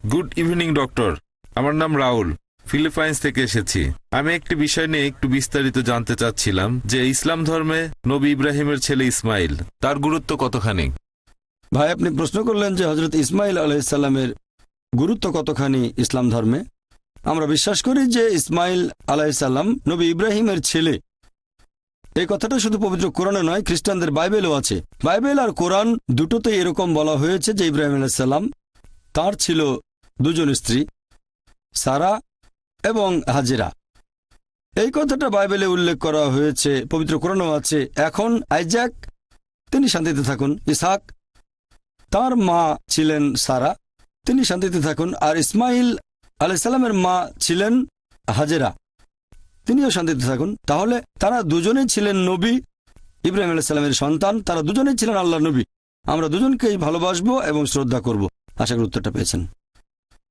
Good evening doctor আমার নাম Rahul. Philippines থেকে এসেছি। আমি একটি বিষয় নিয়ে একটু বিস্তারিত জানতে চাচ্ছিলাম যে ইসলাম ধর্মে নবী ইব্রাহিমের ছেলে ইসমাইল, তার গুরুত্ব কতখানি? ভাই, আপনি প্রশ্ন করলেন যে হজরত ইসমাইল আলাইসাল্লামের গুরুত্ব কতখানি ইসলাম ধর্মে? আমরা বিশ্বাস করি যে ইসমাইল আলাইসাল্লাম নবী ইব্রাহিমের ছেলে। এই কথাটা শুধু পবিত্র কোরআনে নয়, খ্রিস্টানদের বাইবেলও আছে। বাইবেল আর কোরআন দুটোতেই এরকম বলা হয়েছে যে ইব্রাহিম আলাইসাল্লাম তার ছিল দুজন স্ত্রী, সারা এবং হাজিরা। এই কথাটা বাইবেলে উল্লেখ করা হয়েছে, পবিত্র কোরআনও আছে, এখন আইজাক, তিনি শান্তিতে থাকুন। ইসাক তার মা ছিলেন সারা, তিনি শান্তিতে থাকুন। আর ইসমাইল আলাইসাল্লামের মা ছিলেন হাজেরা, তিনিও শান্তিতে থাকুন। তাহলে তারা দুজনেই ছিলেন নবী, ইব্রাহিম আলাইসাল্লামের সন্তান, তারা দুজনেই ছিলেন আল্লাহ নবী। আমরা দুজনকেই ভালোবাসবো এবং শ্রদ্ধা করব। আশা করি উত্তরটা পেয়েছেন।